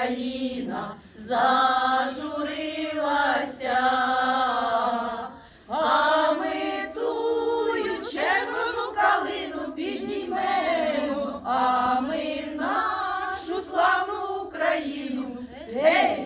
Україна зажурилася, а ми тую червону калину піднімемо, а ми нашу славну Україну. Гей!